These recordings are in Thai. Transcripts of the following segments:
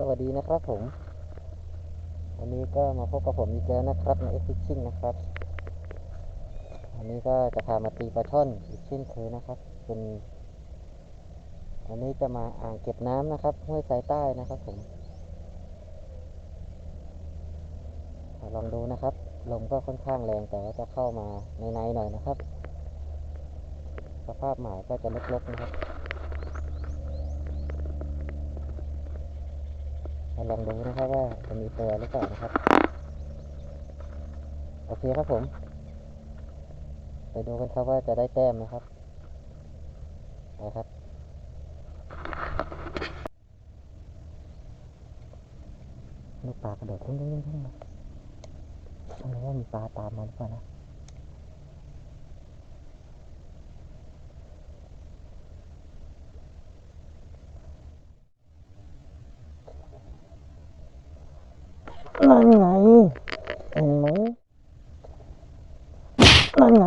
สวัสดีนะครับผม วันนี้ก็มาพบกับผมอีกแล้วนะครับใน X Fishing นะครับ วันนี้ก็จะพามาตีปลาช่อนอีกเช่นเคยนะครับ เป็นวันนี้จะมาอ่างเก็บน้ำนะครับห้วยสายใต้นะครับผมลองดูนะครับ ลมก็ค่อนข้างแรงแต่ว่าจะเข้ามาในในๆหน่อยนะครับ สภาพหมายก็จะลกๆนะครับ มา ลองดูนะครับว่าจะมีตัวหรือเปล่านะครับ โอเคครับผม ไปดูกันครับว่าจะได้แต้มไหมครับไปครับ ลูกปลากระโดดทุ่งทุ่งทุ่งทุ่งนะไม่รู้ว่ามีปลาตามมาหรือเปล่านะนั่นไงเห็นไหม นั่นไง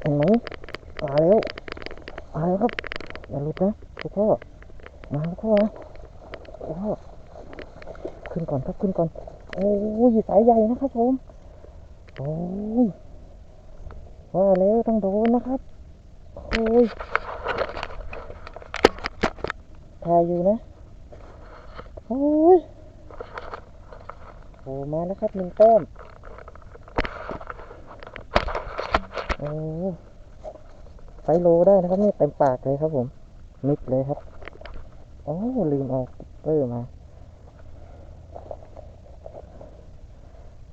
เห็นไหมมาแล้วมาแล้วครับอย่าหลุดนะทุกพ่อมาทุกพ่อนะทุกพ่อขึ้นก่อนครับขึ้นก่อน โอ้ยสายใหญ่นะครับผมโอ้ยว่าแล้วต้องโดนนะครับโอ้ยถ่ายอยู่นะโอ้ยโอ้มาแล้วครับหนึ่งแต้ม โอ้ไฟโลได้นะครับนี่เต็มปากเลยครับผมมิดเลยครับโอ้ลืมเอาเปอร์มา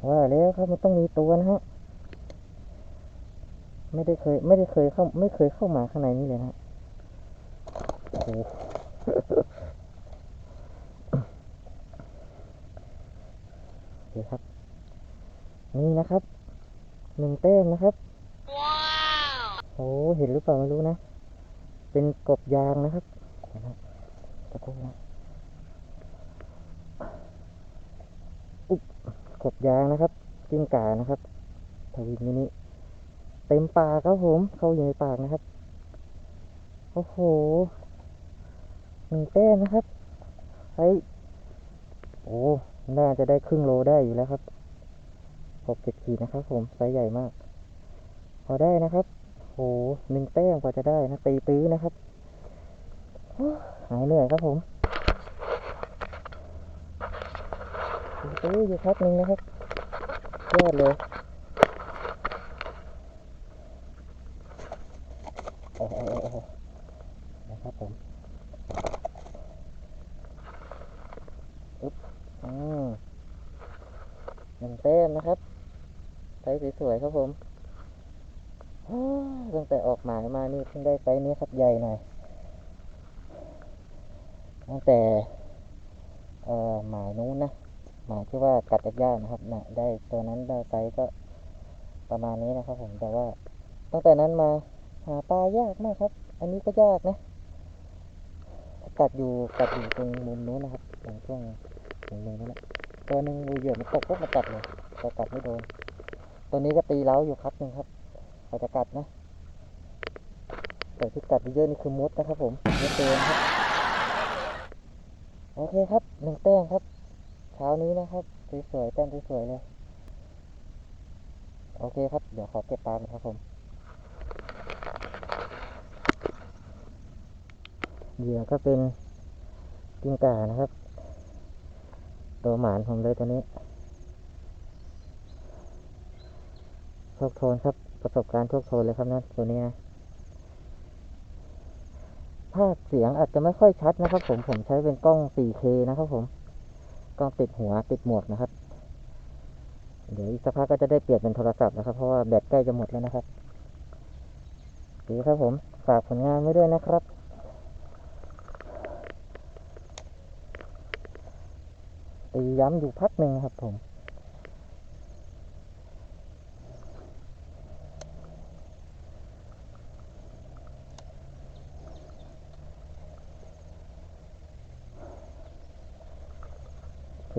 ว่าแล้วครับมันต้องมีตัวนะฮะไม่ได้เคย ไม่ได้เคยเข้า ไม่เคยเข้ามาข้างในนี้เลยนะโอ้โหโอเคครับ นี่นะครับหนึ่งแต้มนะครับ โอ้เห็นหรือเปล่าไม่รู้นะ เป็นกบยางนะครับนไหมตะโกนนะอุ๊บกบยางนะครับจิ้งก่านะครับทวินมินิเต็มปากครับผมเข้าอยู่ในปากนะครับโอ้โหหนึ่งแต้มนะครับไซส์โอ้น่าจะได้ครึ่งโลได้อยู่แล้วครับหกเจ็ดขีดนะครับผมไซส์ใหญ่มาก พอได้นะครับ โอ้หนึ่งแต้มกว่าจะได้นะตีตื้อนะครับหายเหนื่อยครับผมตีตื้ออยู่พักหนึ่งนะครับยอดเลยโอ้โหนะครับผมอุ๊บอืมหนึ่งแต้มนะครับไซส์สวยๆครับผม ตั้งแต่ออกหมายมานี่เพิ่งได้ไซส์นี้ครับใหญ่หน่อยตั้งแต่เอ่อหมายนู้นนะหมายที่ว่ากัดยากนะครับนะได้ตัวนั้นได้ไซส์ก็ประมาณนี้นะครับ ผมแต่ว่า ตั้งแต่นั้นมาหาปลายากมากครับ อันนี้ก็ยากนะกัดอยู่กัดอยู่ตรงมุมนู้นนะครับตรงช่วงตรงนู้นั่นแหละตัวหนึ่งมือเหยื่อมันตกปุ๊บมันกัดเลยแต่กัดไม่โดนตัวนี้ก็ตีเล้าอยู่ครับหนึ่งครับ เขาจะกัดนะ แต่ที่กัดเยอะนี่คือมดนะครับผมมดเตือนครับ โอเคครับหนึ่งแต้มครับ เช้านี้นะครับสวยๆแต้มสวยๆเลย โอเคครับ เดี๋ยวขอเก็บปลาก่อนครับผมเหยื่อก็เป็นกิ้งก่านะครับ ตัวหมานผมเลยตัวนี้โชคโทนครับ ประสบการณ์โชคโทนเลยครับนะตัวนี้นะภาพเสียงอาจจะไม่ค่อยชัดนะครับ ผมผมใช้เป็นกล้อง 4K นะครับ ผมกล้องติดหัวติดหมวกนะครับ เดี๋ยวอีกสักพักก็จะได้เปลี่ยนเป็นโทรศัพท์นะครับ เพราะว่าแบตใกล้จะหมดแล้วนะครับดีครับผมฝากผลงานไว้ด้วยนะครับตีย้ำอยู่พักหนึ่งครับผม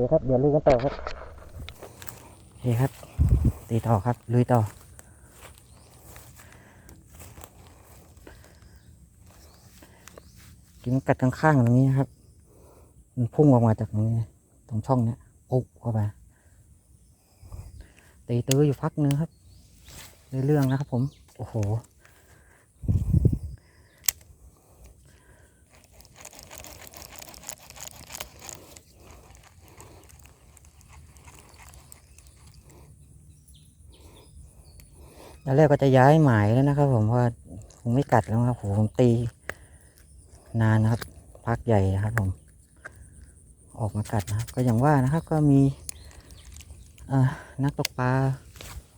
เคครับ เดี๋ยวลุยกันต่อครับโอเคครับตีต่อครับ ลุยต่อ กินกัดข้างๆตรงนี้นะครับ มันพุ่งออกมาจากตรงนี้ ตรงช่องเนี้ยปุ๊บเข้าไปตีตื้ออยู่พักนึงครับในเรื่องนะครับผม โอ้โห ตอนแรกก็จะย้ายหมายแล้วนะครับ ผมเพราะว่าคงไม่กัดแล้วครับโหผมตี นานนะครับ พักใหญ่นะครับ ผม ออกมากัดนะครับ ก็อย่างว่านะครับ ก็มีเอ่อนักตกปลา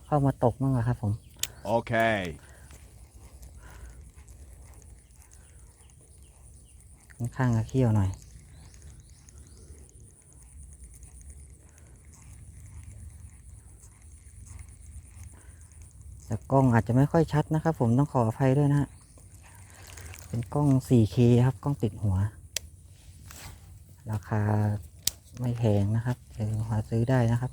เข้ามาตกบ้างนะครับ ผม Okay. ค่อนข้างจะเขี้ยวหน่อย แต่กล้องอาจจะไม่ค่อยชัดนะครับ ผมต้องขออภัยด้วยนะฮะเป็นกล้อง 4K ครับกล้องติดหัว ราคาไม่แพงนะครับเดี๋ยวหาซื้อได้นะครับ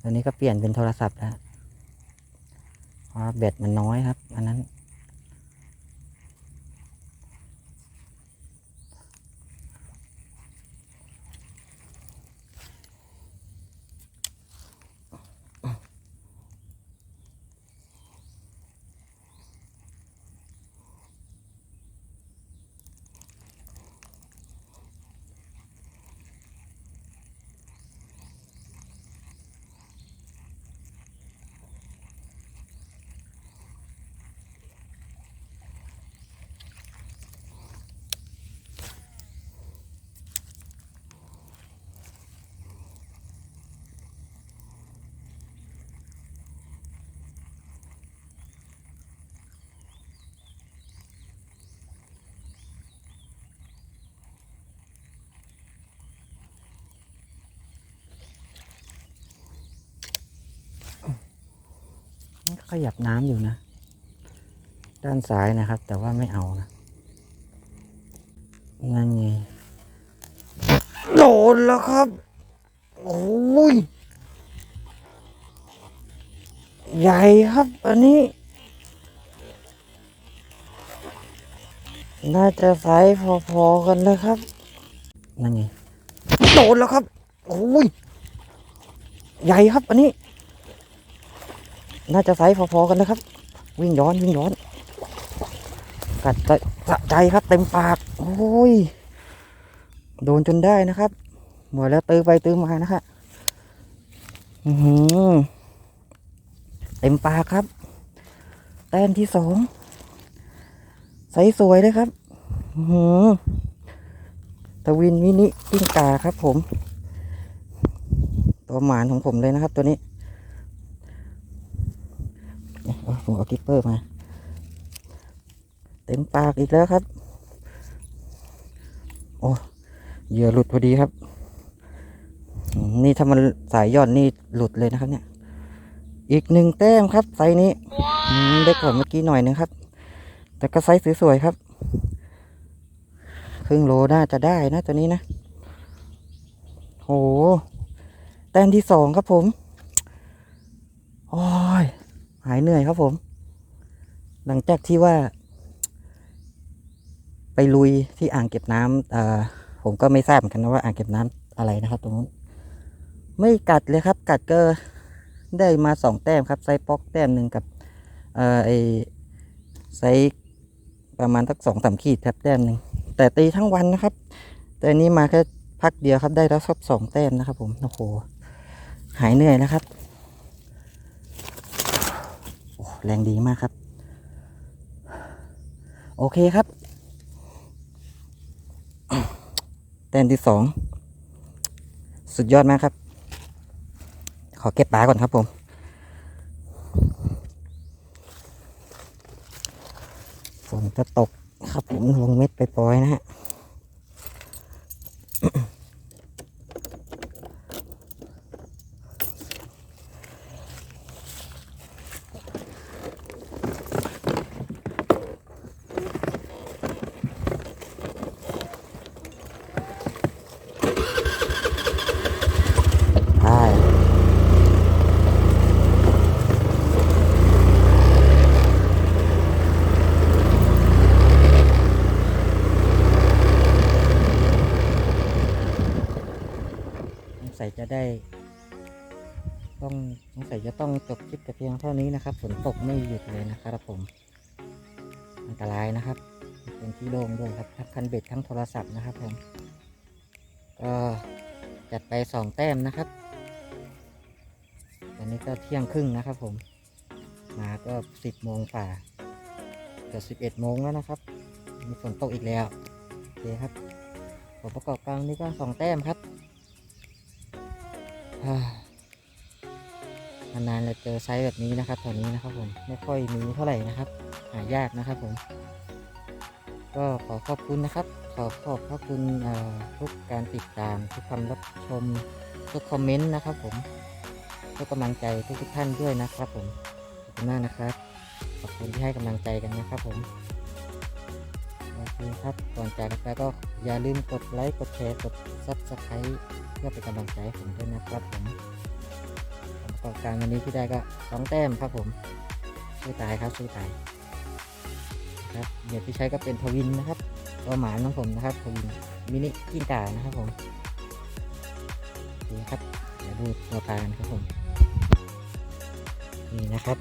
ตอนนี้ก็เปลี่ยนเป็นโทรศัพท์แล้วเพราะแบตมันน้อยครับ อันนั้น ขยับน้ำอยู่นะ ด้านซ้ายนะครับ แต่ว่าไม่เอานะนั่นไงโดนแล้วครับ โอ้ย ใหญ่ครับ อันนี้ น่าจะไซส์พอๆกันนะครับ นั่นไง โดนแล้วครับ โอ้ย ใหญ่ครับ อันนี้ น่าจะไซส์พอๆกันนะครับ วิ่งย้อนวิ่งย้อน กัดใจสะใจครับเต็มปาก โอ้ย โดนจนได้นะครับ หมดแล้วตื้อไปตื้อมานะฮะอือหือเต็มปากครับ แต้มที่สองไซส์สวยเลยครับอือหือตะวินมินิกิ้งกาครับผม ตัวหมานของผมเลยนะครับตัวนี้ เนี่ยเอา ผมเอากิปเปอร์มา เต็มปากอีกแล้วครับ โอ้เหยื่อหลุดพอดีครับ นี่ถ้ามันสายย่อนนี่หลุดเลยนะครับเนี่ย อีกหนึ่งแต้มครับไซส์นี้ได้ก่อนเมื่อกี้หน่อยนึงครับ แต่ก็ไซส์สวยๆครับ ครึ่งโลน่าจะได้นะตัวนี้นะ โห แต้มที่สองครับผม โอ้ย หายเหนื่อยครับผม หลังจากที่ว่า ไปลุยที่อ่างเก็บน้ำเอ่อผมก็ไม่ทราบเหมือนกันนะว่าอ่างเก็บน้ำอะไรนะครับ ตรงนู้นไม่กัดเลยครับ กัดก็ได้มาสองแต้มครับไซป๊อกแต้มหนึ่งกับเอ่อไอไซประมาณสักสองสามขีดครับแต้มหนึ่งแต่ตีทั้งวันนะครับ แต่นนี้มาแค่พักเดียวครับได้แล้วสักสองแต้มนะครับ ผมโอ้โหหายเหนื่อยนะครับ โอ้ แรงดีมากครับ โอเคครับ แต้มที่สองสุดยอดมากครับ ขอเก็บปลาก่อนครับผม ฝนจะตกครับผมลงเม็ดไปปล่อยนะฮะ จะได้ ต้องสงสัยจะต้องจบคลิปแต่เพียงเท่านี้นะครับฝนตกไม่หยุดเลยนะครับผม อันตรายนะครับ เป็นที่โล่งด้วยครับทั้งคันเบ็ดทั้งโทรศัพท์นะครับผมก็จัดไปสองแต้มนะครับตอนนี้ก็เที่ยงครึ่งนะครับผม มาก็สิบโมงฝ่าจะสิบเอ็ดโมงแล้วนะครับ มีฝนตกอีกแล้วโอเคครับผลประกอบกลารนี้ก็สองแต้มครับ นานๆเราเจอไซส์แบบนี้นะครับแถวนี้นะครับผมไม่ค่อยมีเท่าไหร่นะครับ หายากนะครับผม ก็ขอขอบคุณนะครับ ขอขอบพระคุณทุกการติดตามทุกคำรับชมทุกคอมเมนต์นะครับ ผมทุกกำลังใจทุกทุกท่านด้วยนะครับ ผมขอบคุณมากนะครับขอบคุณที่ให้กำลังใจกันนะครับผม โอเคครับ ก่อนจากกันไปก็อย่าลืมกดไลค์ กดแชร์ กดซับสไครต์เพื่อเป็นกำลังใจให้ผมด้วยนะครับผมประกอบการวันนี้ที่ได้ก็สองแต้มครับผมสู้ตายครับสู้ตายครับเดี๋ยวที่ใช้ก็เป็นทวินนะครับตัวหมาของผมนะครับทวินมินิกิ้งก่านะครับผมโอเคครับเดี๋ยวดูตัวปลากันครับผมนี่นะครับ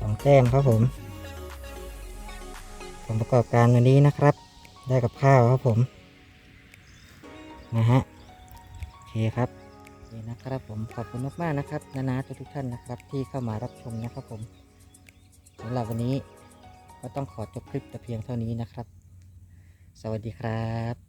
สองแต้มครับผม ผลประกอบการวันนี้นะครับ ได้กับข้าวครับผม นะฮะ โอเคครับนี่นะครับผมขอบคุณมากๆนะครับ นานาทุกท่านนะครับ ที่เข้ามารับชมนะครับผมสำหรับวันนี้ก็ต้องขอจบคลิปแต่เพียงเท่านี้นะครับ สวัสดีครับ